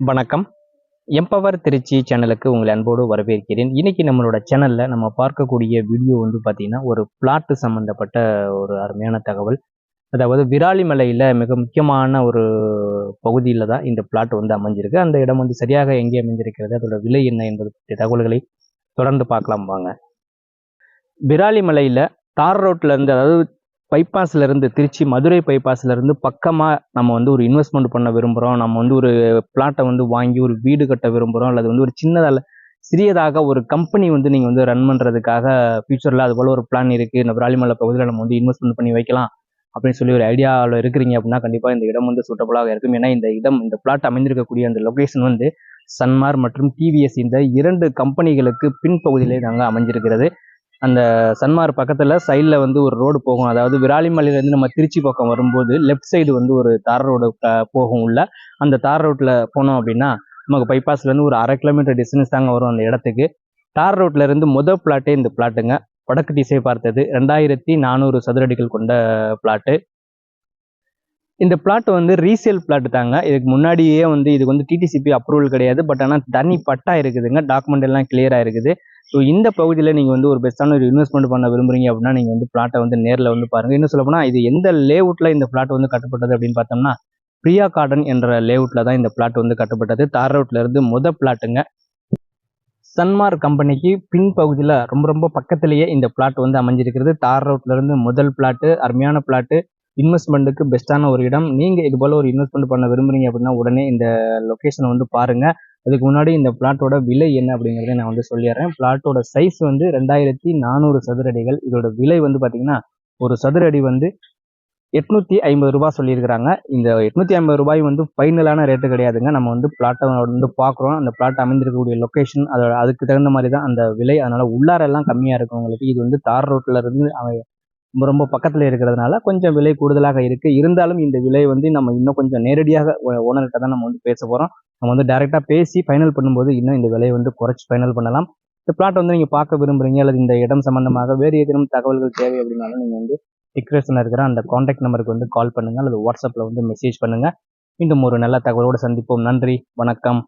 வணக்கம். எம்பவர் திருச்சி சேனலுக்கு உங்களை அன்போடு வரவேற்கிறேன். இன்னைக்கு நம்மளோட சேனல்ல நம்ம பார்க்கக்கூடிய வீடியோ வந்து பார்த்தீங்கன்னா ஒரு பிளாட்டு சம்பந்தப்பட்ட ஒரு அருமையான தகவல். அதாவது விராலிமலையில் மிக முக்கியமான ஒரு பகுதியில் தான் இந்த பிளாட் வந்து அமைஞ்சிருக்கு. அந்த இடம் வந்து சரியாக எங்கே அமைஞ்சிருக்கிறது அதோட விலை என்ன என்பது பற்றிய தகவல்களை தொடர்ந்து பார்க்கலாம் வாங்க. விராலிமலையில் தார் ரோட்ல இருந்து அதாவது பைபாஸ்லேருந்து திருச்சி மதுரை பைபாஸ்லேருந்து இருந்து நம்ம வந்து ஒரு இன்வெஸ்ட்மெண்ட் பண்ண விரும்புகிறோம் நம்ம வந்து ஒரு பிளாட்டை வந்து வாங்கி ஒரு வீடு கட்ட விரும்புகிறோம் அல்லது வந்து ஒரு சின்னதால் சிறியதாக ஒரு கம்பெனி வந்து நீங்கள் வந்து ரன் பண்ணுறதுக்காக ஃபியூச்சரில் அது போல் ஒரு பிளான் இருக்குது இந்த விராலிமலை பகுதியில் நம்ம வந்து இன்வெஸ்ட்மெண்ட் பண்ணி வைக்கலாம் அப்படின்னு சொல்லி ஒரு ஐடியாவில் இருக்கிறீங்க அப்படின்னா கண்டிப்பாக இந்த இடம் வந்து சூட்டபுளாக இருக்கும். ஏன்னா இந்த இடம் இந்த பிளாட் அமைந்திருக்கக்கூடிய அந்த லொக்கேஷன் வந்து சன்மார் மற்றும் டிவிஎஸ் இந்த இரண்டு கம்பெனிகளுக்கு பின்பகுதியிலே நாங்கள் அமைஞ்சிருக்கிறது. அந்த சன்மார் பக்கத்தில் சைடில் வந்து ஒரு ரோடு போகும். அதாவது விராலிமலையிலேருந்து நம்ம திருச்சி பக்கம் வரும்போது லெஃப்ட் சைடு வந்து ஒரு தார் ரோடு போகும் உள்ள. அந்த தார் ரோட்டில் போனோம் அப்படின்னா நமக்கு பைபாஸ்லேருந்து ஒரு அரை கிலோமீட்டர் டிஸ்டன்ஸ் தாங்க வரும் அந்த இடத்துக்கு. தார் ரோட்டில் இருந்து முதல் பிளாட்டே இந்த பிளாட்டுங்க வடக்கு திசை பார்த்தது. ரெண்டாயிரத்தி நானூறு சதுரடிகள் கொண்ட பிளாட்டு இந்த பிளாட் வந்து ரீசேல் பிளாட் தாங்க. இதுக்கு முன்னாடியே வந்து இதுக்கு வந்து டிடிசிபி அப்ரூவல் கிடையாது. பட் ஆனால் தனி பட்டா இருக்குதுங்க. டாக்குமெண்ட் எல்லாம் கிளியராக இருக்குது. ஸோ இந்த பகுதியில் நீங்கள் வந்து ஒரு பெஸ்ட்டான ஒரு இன்வெஸ்ட்மெண்ட் பண்ண விரும்புறீங்க அப்படின்னா நீங்கள் வந்து பிளாட்டை வந்து நேரில் வந்து பாருங்கள் இன்னும் சொல்லப்போனால் இது எந்த லேஅவுட்டில் இந்த பிளாட் வந்து கட்டப்பட்டது அப்படின்னு பார்த்தோம்னா பிரியா கார்டன் என்ற லேஅவுட்டில் தான் இந்த பிளாட் வந்து கட்டப்பட்டது. தார் ரோட்ல இருந்து முத பிளாட்டுங்க சன்மார் கம்பெனிக்கு பின்பகுதியில் ரொம்ப ரொம்ப பக்கத்திலேயே இந்த பிளாட் வந்து அமைஞ்சிருக்கிறது. தார் ரோட்ல இருந்து முதல் பிளாட்டு அருமையான பிளாட்டு இன்வெஸ்ட்மெண்ட்டுக்கு பெஸ்ட்டான ஒரு இடம். நீங்கள் இது போல் ஒரு இன்வெஸ்ட்மெண்ட் பண்ண விரும்புறீங்க அப்படின்னா உடனே இந்த லொக்கேஷனை வந்து பாருங்கள் அதுக்கு முன்னாடி இந்த பிளாட்டோட விலை என்ன அப்படிங்கிறத நான் வந்து சொல்லிடுறேன். பிளாட்டோட சைஸ் வந்து ரெண்டாயிரத்தி நானூறு சதுரடிகள். இதோட விலை வந்து பார்த்தீங்கன்னா ஒரு சதுர அடி வந்து எட்நூத்தி ஐம்பது ரூபாய் சொல்லியிருக்கிறாங்க. இந்த எட்நூத்தி ஐம்பது ரூபாய் வந்து ஃபைனலான ரேட்டு கிடையாதுங்க. நம்ம வந்து பிளாட்டை வந்து பார்க்குறோம் அந்த பிளாட் அமைந்திருக்கக்கூடிய லொக்கேஷன் அதோட அதுக்கு தகுந்த மாதிரி தான் அந்த விலை. அதனால உள்ளார எல்லாம் கம்மியாக இருக்கும் உங்களுக்கு இது வந்து தார் ரோட்டில் இருந்து அவ- ரொம்ப ரொம்ப பக்கத்தில் இருக்கிறதுனால கொஞ்சம் விலை கூடுதலாக இருக்குது இருந்தாலும் இந்த விலை வந்து நம்ம இன்னும் கொஞ்சம் நேரடியாக ஓனர்கிட்ட தான் நம்ம வந்து பேச போகிறோம் நம்ம வந்து டேரெக்டாக பேசி ஃபைனல் பண்ணும்போது இன்னும் இந்த விலையை வந்து குறைச்சி ஃபைனல் பண்ணலாம். இந்த பிளாட் வந்து நீங்கள் பார்க்க விரும்புறீங்க அல்லது இந்த இடம் சம்மந்தமாக வேறு ஏதேனும் தகவல்கள் தேவை அப்படின்னாலும் நீங்கள் வந்து டிக்ரேஷனில் இருக்கிற அந்த காண்டாக்ட் நம்பருக்கு வந்து கால் பண்ணுங்கள் அல்லது வாட்ஸ்அப்பில் வந்து மெசேஜ் பண்ணுங்கள் மீண்டும் ஒரு நல்ல தகவலோடு சந்திப்போம். நன்றி வணக்கம்.